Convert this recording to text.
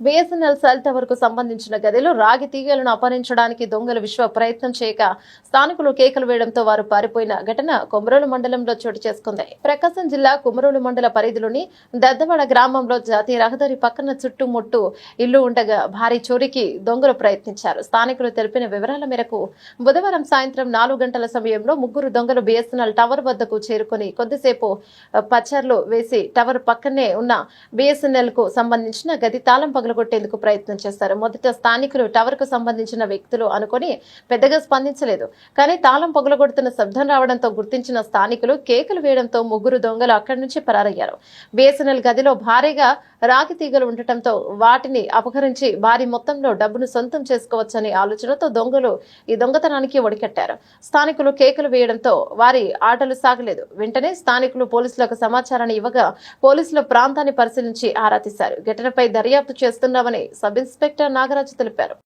BSNL cell టవర్కు సంబంధించిన గదిలో రాగి తీగలను అపహరించడానికి దొంగలు విశ్వ ప్రయత్నం చేయక స్థానికులు కేకలు వేయడంతో వారు పారిపోయిన ఘటన కొమరోలు మండలంలో చోటు చేసుకుంది. ప్రకాశం జిల్లా కుమరోలు మండల పరిధిలోని దద్దవాడ గ్రామంలో జాతీయ రహదారి పక్కన చుట్టుముట్టు ఇల్లు ఉండగా భారీ చోరీకి దొంగలు ప్రయత్నించారు. స్థానికులు తెలిపిన వివరాల మేరకు బుధవారం సాయంత్రం నాలుగు గంటల సమయంలో ముగ్గురు దొంగలు బీఎస్ఎన్ఎల్ టవర్ వద్దకు చేరుకుని కొద్దిసేపు పచ్చర్లు వేసి టవర్ పక్కనే ఉన్న బీఎస్ఎన్ఎల్కు సంబంధించిన గది తాళం పగలగొట్టేందుకు ప్రయత్నం చేశారు మొదట స్థానికులు టవర్కు సంబంధించిన వ్యక్తులు అనుకుని పెద్దగా స్పందించలేదు. కానీ తాళం పగలగొడుతున్న శబ్దం రావడంతో గుర్తించిన స్థానికులు కేకులు వేయడంతో ముగ్గురు దొంగలు అక్కడి నుంచి పరారయ్యారు. బిఎస్ఎన్ఎల్ గదిలో భారీగా రాగి తీగలు ఉండటంతో వాటిని అపహరించి భారీ మొత్తంలో డబ్బును సొంతం చేసుకోవచ్చనే ఆలోచనతో దొంగలు ఈ దొంగతనానికి ఒడికట్టారు. స్థానికులు కేకులు వేయడంతో వారి ఆటలు సాగలేదు. వెంటనే స్థానికులు పోలీసులకు సమాచారాన్ని ఇవ్వగా పోలీసులు ప్రాంతాన్ని పరిశీలించి ఆరా తీశారు. ఘటనపై దర్యాప్తు చేస్తున్నామని సబ్ ఇన్స్పెక్టర్ నాగరాజు తెలిపారు.